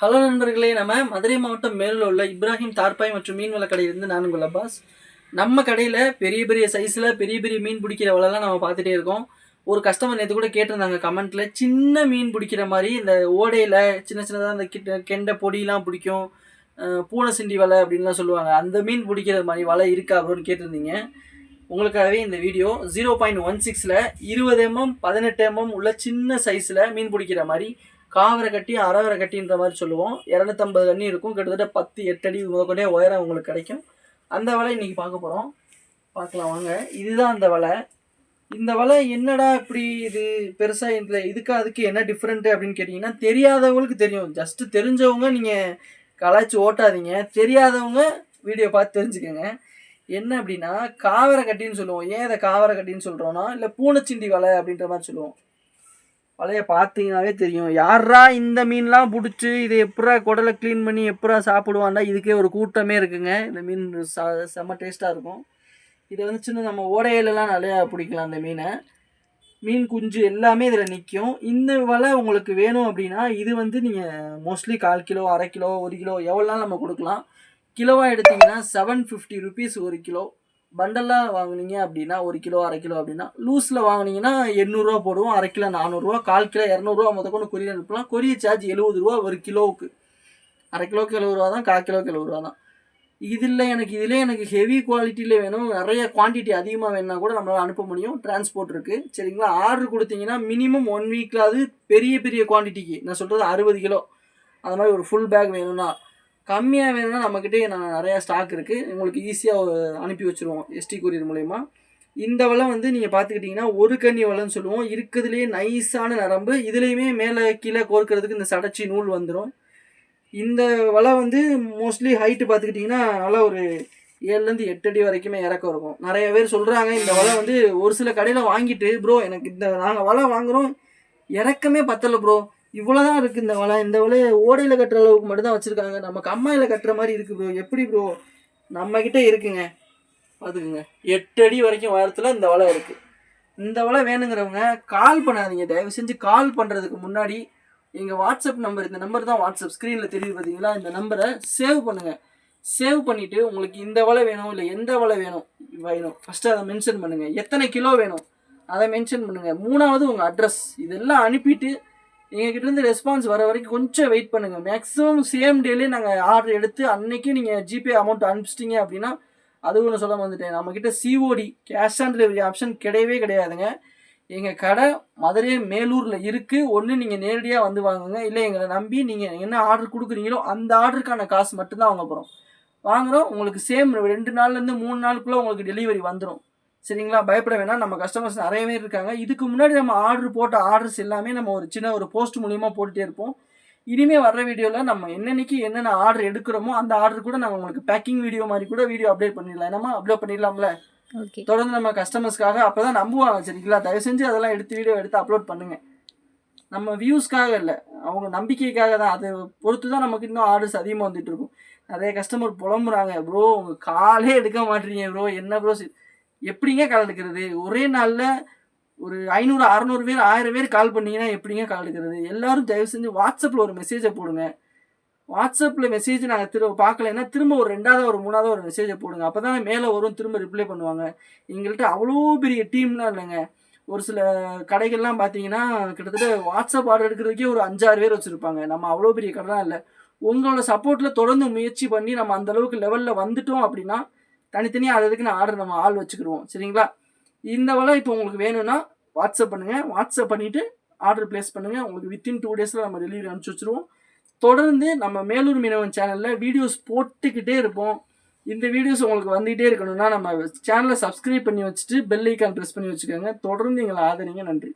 Hello நண்பர்களே நம்ம மதுரை மாவட்டம் மேலில் உள்ள இப்ராஹிம் தார்பாய் மற்றும் மீன் வள கடையிலிருந்து நான் உங்கள் அப்பாஸ். நம்ம கடையில் பெரிய பெரிய சைஸில் பெரிய பெரிய மீன் பிடிக்கிற வலைலாம் நம்ம பார்த்துட்டே இருக்கோம். ஒரு கஸ்டமர் நேற்று கூட கேட்டிருந்தாங்க கமெண்ட்டில் சின்ன மீன் பிடிக்கிற மாதிரி இந்த ஓடையில் சின்ன சின்னதாக அந்த கிட்ட கெண்டை பொடியெலாம் பிடிக்கும். பூனை சிண்டி வலை அப்படின்லாம் சொல்லுவாங்க. அந்த மீன் பிடிக்கிற மாதிரி வலை இருக்கா அப்படின்னு கேட்டிருந்தீங்க. உங்களுக்காகவே இந்த வீடியோ ஜீரோ பாயிண்ட் ஒன் சிக்ஸில் இருபது எம்எம் பதினெட்டு எம்எம் உள்ள சின்ன சைஸில் மீன் பிடிக்கிற மாதிரி காவரை கட்டி அரவரை கட்டின்ற மாதிரி சொல்லுவோம். இரநூத்தம்பது கண்ணி இருக்கும். கிட்டத்தட்ட பத்து எட்டு அடி முதற்கொண்டே உயரம் உங்களுக்கு கிடைக்கும். அந்த வலை இன்றைக்கி பார்க்க போகிறோம் பார்க்கலாம் வாங்க. இதுதான் அந்த வலை. இந்த வலை என்னடா இப்படி இது பெருசாக இந்த இதுக்கு அதுக்கு என்ன டிஃப்ரெண்ட்டு அப்படின்னு கேட்டிங்கன்னா தெரியாதவங்களுக்கு தெரியும். ஜஸ்ட்டு தெரிஞ்சவங்க நீங்கள் கலாய்ச்சி ஓட்டாதீங்க. தெரியாதவங்க வீடியோ பார்த்து தெரிஞ்சுக்கோங்க. என்ன அப்படின்னா காவரை கட்டின்னு சொல்லுவோம். ஏன் இதை காவரை கட்டின்னு சொல்கிறோன்னா இல்லை பூனைச்சிண்டி வலை அப்படின்ற மாதிரி சொல்லுவோம். வலையை பார்த்தீங்கனாவே தெரியும். யாரா இந்த மீன்லாம் பிடிச்சி இதை எப்படா குடலை க்ளீன் பண்ணி எப்படா சாப்பிடுவான்டா? இதுக்கே ஒரு கூட்டமே இருக்குங்க. இந்த மீன் ச செம்ம டேஸ்ட்டாக இருக்கும். இதை வந்து சின்ன நம்ம ஓடையிலலாம் நிறையா பிடிக்கலாம் இந்த மீனை. மீன் குஞ்சு எல்லாமே இதில் நிற்கும். இந்த வலை உங்களுக்கு வேணும் அப்படின்னா இது வந்து நீங்கள் மோஸ்ட்லி கால் கிலோ அரை கிலோ ஒரு கிலோ எவ்வளோலாம் நம்ம கொடுக்கலாம். கிலோவாக எடுத்தீங்கன்னா செவன் ஃபிஃப்டி ருபீஸ் ஒரு கிலோ. பண்டலாக வாங்குனீங்க அப்படின்னா ஒரு கிலோ அரை கிலோ அப்படின்னா லூஸில் வாங்குனீங்கன்னா எண்ணூறுரூவா போடுவோம். அரை கிலோ நானூறுரூவா கால் கிலோ இரநூறுவா முத கொண்டு கொரியர் அனுப்பலாம். கொரியர் சார்ஜ் எழுபது ரூபா ஒரு கிலோவுக்கு. அரை கிலோக்கு எழுபது ரூபா தான் கால் கிலோக்கு எழுபது ரூபா தான். இதில் எனக்கு இதில் எனக்கு ஹெவி குவாலிட்டியில் வேணும். நிறைய குவான்டிட்டி அதிகமாக வேணும்னா கூட நம்மளால் அனுப்ப முடியும். டிரான்ஸ்போர்ட் இருக்குது சரிங்களா? ஆர்டர் கொடுத்தீங்கன்னா மினிமம் ஒன் வீக்கில் அது பெரிய பெரிய குவான்டிட்டிக்கு நான் சொல்கிறது அறுபது கிலோ. அந்த மாதிரி ஒரு ஃபுல் பேக் வேணும்னா கம்மியாக வேணும்னா நம்மக்கிட்டே நான் நிறையா ஸ்டாக் இருக்குது உங்களுக்கு ஈஸியாக அனுப்பி வச்சுருவோம் எஸ்டி கொரியர் மூலயமா. இந்த வலை வந்து நீங்கள் பார்த்துக்கிட்டிங்கன்னா ஒரு கன்னி வலைன்னு சொல்லுவோம். இருக்கிறதுலேயே நைஸான நரம்பு. இதுலேயுமே மேலே கீழே கோர்க்கறதுக்கு இந்த சடச்சி நூல் வந்துடும் இந்த வலை வந்து மோஸ்ட்லி ஹைட்டு பார்த்துக்கிட்டிங்கன்னா நல்லா ஒரு ஏழுலேருந்து எட்டு அடி வரைக்குமே இறக்கம் இருக்கும். நிறைய பேர் சொல்கிறாங்க இந்த வலை வந்து ஒரு சில கடையில் வாங்கிட்டு ப்ரோ எனக்கு இந்த நாங்கள் வலை வாங்குகிறோம் இறக்கமே பத்தலை ப்ரோ இவ்வளோதான் இருக்குது இந்த வலை இந்த வலையை ஓடையில் கட்டுற அளவுக்கு மட்டும்தான் வச்சுருக்காங்க. நம்ம கம்மாயில் கட்டுற மாதிரி இருக்குது ப்ரோ எப்படி ப்ரோ நம்மக்கிட்ட இருக்குங்க. பார்த்துக்குங்க எட்டு அடி வரைக்கும் வாரத்தில் இந்த வலை இருக்குது இந்த வலை வேணுங்கிறவங்க கால் பண்ணாதீங்க. தயவு செஞ்சு கால் பண்ணுறதுக்கு முன்னாடி எங்கள் வாட்ஸ்அப் நம்பர் இந்த நம்பர் தான் வாட்ஸ்அப் ஸ்க்ரீனில் தெரியுது பார்த்தீங்களா இந்த நம்பரை சேவ் பண்ணுங்கள் சேவ் பண்ணிவிட்டு உங்களுக்கு இந்த வலை வேணும் இல்லை எந்த வலை வேணும் வேணும். ஃபஸ்ட்டு அதை மென்ஷன் பண்ணுங்கள் எத்தனை கிலோ வேணும் அதை மென்ஷன் பண்ணுங்கள் மூணாவது உங்கள் அட்ரஸ் இதெல்லாம் அனுப்பிட்டு எங்ககிட்ட இருந்து ரெஸ்பான்ஸ் வர வரைக்கும் கொஞ்சம் வெயிட் பண்ணுங்கள் மேக்ஸிமம் சேம் டேலேயே நாங்கள் ஆர்டர் எடுத்து அன்னைக்கு நீங்கள் ஜிபே அமௌண்ட் அனுப்பிச்சிட்டிங்க அப்படின்னா அது ஒன்று சொல்ல வந்துட்டேன். நம்மக்கிட்ட COD cash on delivery option கிடையவே கிடையாதுங்க. எங்கள் கடை மதுரை மேலூரில் இருக்குது ஒன்று நீங்கள் நேரடியாக வந்து வாங்குங்க. இல்லை எங்களை நம்பி நீங்கள் என்ன ஆர்டர் கொடுக்குறீங்களோ அந்த ஆர்டருக்கான காசு மட்டும்தான் வாங்க போகிறோம் வாங்குகிறோம் உங்களுக்கு சேம் ரெண்டு நாள்லேருந்து மூணு நாளுக்குள்ளே உங்களுக்கு டெலிவரி வந்துடும் சரிங்களா? பயப்பட வேணாம். நம்ம கஸ்டமர்ஸ் நிறைய பேர் இருக்காங்க. இதுக்கு முன்னாடி நம்ம ஆர்டர் போட்ட ஆர்டர்ஸ் எல்லாமே நம்ம ஒரு சின்ன ஒரு போஸ்ட் மூலியமாக போட்டுகிட்டே இருப்போம். இனிமேல் வர்ற வீடியோவில் நம்ம என்னன்னைக்கு என்னென்ன ஆர்டர் எடுக்கிறோமோ அந்த ஆர்டர் கூட நம்ம உங்களுக்கு பேக்கிங் வீடியோ மாதிரி கூட வீடியோ அப்டேட் பண்ணிடலாம். என்னமா அப்லோட் பண்ணிடலாம்ல? ஓகே தொடர்ந்து நம்ம கஸ்டமர்ஸ்க்காக அப்போ தான் நம்புவாங்க. சரிங்களா? தயவு செஞ்சு அதெல்லாம் எடுத்து வீடியோ எடுத்து அப்லோட் பண்ணுங்கள் நம்ம வியூஸ்க்காக இல்லை. அவங்க நம்பிக்கைக்காக தான். அதை பொறுத்து தான் நமக்கு இன்னும் ஆர்டர்ஸ் அதிகமாக வந்துட்டு இருக்கும். நிறைய கஸ்டமர் புலம்புறாங்க. ப்ரோ உங்கள் காலே எடுக்க மாட்டீங்க ப்ரோ என்ன ப்ரோ எப்படிங்க கால் எடுக்கிறது? ஒரே நாளில் ஒரு ஐநூறு அறநூறு பேர் ஆயிரம் பேர் கால் பண்ணிங்கன்னா எப்படிங்க கால் எடுக்கிறது? எல்லாரும் தயவு செஞ்சு வாட்ஸ்அப்பில் ஒரு மெசேஜை போடுங்க. வாட்ஸ்அப்பில் மெசேஜ் நாங்கள் திரும்ப பார்க்கலைன்னா திரும்ப ஒரு ரெண்டாவது ஒரு மூணாவது ஒரு மெசேஜை போடுங்க. அப்போ தான் மேலே வரும் திரும்ப ரிப்ளை பண்ணுவாங்க. எங்கள்கிட்ட அவ்வளோ பெரிய டீம்லாம் இல்லைங்க. ஒரு சில கடைகள்லாம் பார்த்தீங்கன்னா கிட்டத்தட்ட வாட்ஸ்அப் ஆர்டர் எடுக்கிறதுக்கே ஒரு அஞ்சாறு பேர் வச்சுருப்பாங்க. நம்ம அவ்வளோ பெரிய கடைலாம் இல்லை. உங்களோட சப்போர்ட்டில் தொடர்ந்து முயற்சி பண்ணி நம்ம அந்த அளவுக்கு லெவலில் வந்துட்டோம் அப்படின்னா தனித்தனியாக அது அதுக்குன்னு ஆர்டர் நம்ம ஆள் வச்சுக்கிடுவோம். சரிங்களா? இந்த வலை இப்போ உங்களுக்கு வேணும்னா வாட்ஸ்அப் பண்ணுங்கள் வாட்ஸ்அப் பண்ணிவிட்டு ஆர்டர் ப்ளேஸ் பண்ணுங்கள் உங்களுக்கு வித்தின் டூ டேஸில் நம்ம டெலிவரி அனுப்பிச்சி வச்சுருவோம். தொடர்ந்து நம்ம மேலூர் மீனவன் சேனலில் வீடியோஸ் போட்டுக்கிட்டே இருப்போம். இந்த வீடியோஸ் உங்களுக்கு வந்துகிட்டே இருக்கணும்னா நம்ம சேனலை சப்ஸ்கிரைப் பண்ணி வச்சுட்டு பெல் ஐக்கான் ப்ரெஸ் பண்ணி வச்சுக்கோங்க. தொடர்ந்து எங்களை ஆதரிங்க. நன்றி.